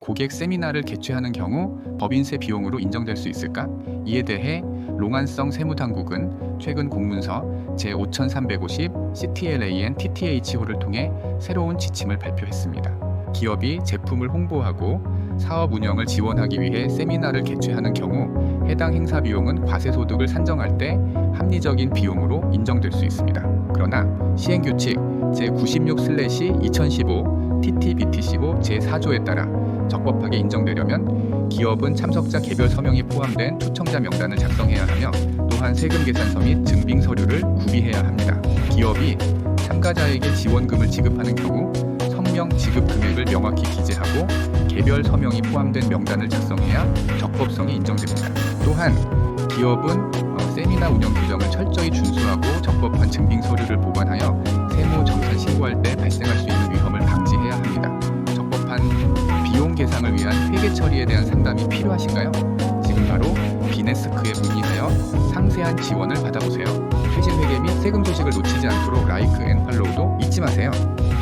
고객 세미나를 개최하는 경우 법인세 비용으로 인정될 수 있을까? 이에 대해 롱안성 세무당국은 최근 공문서 제5350 CTLAN TTH호를 통해 새로운 지침을 발표했습니다. 기업이 제품을 홍보하고 사업 운영을 지원하기 위해 세미나를 개최하는 경우 해당 행사 비용은 과세소득을 산정할 때 합리적인 비용으로 인정될 수 있습니다. 그러나 시행규칙 제96/2015 TTBTC호 제4조에 따라 적법하게 인정되려면 기업은 참석자 개별 서명이 포함된 초청자 명단을 작성해야 하며 또한 세금 계산서 및 증빙 서류를 구비해야 합니다. 기업이 참가자에게 지원금을 지급하는 경우 성명 지급 금액을 명확히 기재하고 개별 서명이 포함된 명단을 작성해야 적법성이 인정됩니다. 또한 기업은 어, 세미나 운영 규정을 철저히 준수하고 적법한 증빙 서류를 보관하여 세무 정산 신고할 때 발생할 계상을 위한 회계 처리에 대한 상담이 필요하신가요? 지금 바로 비네스크에 문의하여 상세한 지원을 받아보세요. 최신 회계 및 세금 소식을 놓치지 않도록 라이크 앤 팔로우도 잊지 마세요.